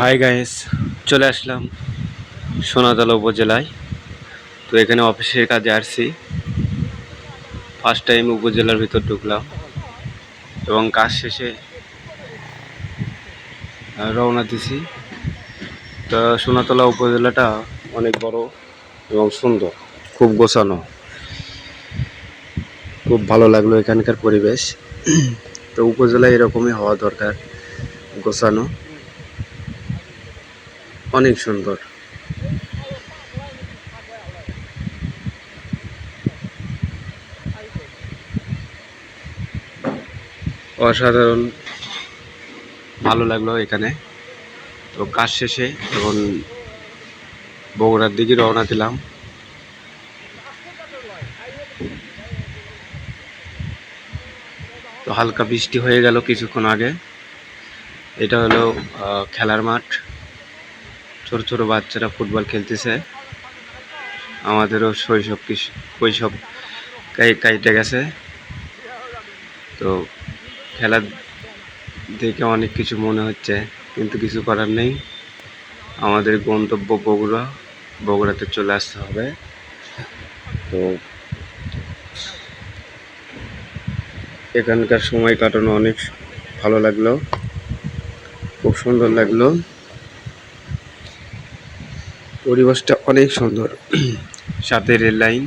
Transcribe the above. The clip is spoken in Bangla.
হাই গাইস চলে আসলাম সোনাতলা উপজেলায়। তো এখানে অফিসের কাজে আসছি। ফার্স্ট টাইম উপজেলার ভিতর ঢুকলাম। এবং কাজ শেষে রওনা দিছি। তো সোনাতলা উপজেলাটা অনেক বড় এবং সুন্দর, খুব গোছানো। খুব ভালো লাগল এখানকার পরিবেশ। তো উপজেলা এরকমই হওয়া দরকার, গোছানো। অনেক সুন্দর। অসাধারণ। ভালো লাগল এখানে। তো কাজ শেষে এখন বগুড়ার দিকে রওনা দিলাম। তো হালকা বৃষ্টি হয়ে গেল কিছুক্ষণ আগে। এটা হলো খেলার মাঠ। ছোট ছোট বাচ্চারা ফুটবল খেলতেছে। আমাদেরও শৈশব কি শৈশব কাই- কাইটে গেছে। তো খেলা দেখে অনেক কিছু মনে হচ্ছে, কিন্তু কিছু করার নেই। আমাদের গন্তব্য বগুড়া, বগুড়াতে চলে আসতে হবে। তো এখানকার সময় কাটানো অনেক ভালো লাগল। খুব সুন্দর লাগল। পরিবেশটা অনেক সুন্দর। সাথে রেল লাইন।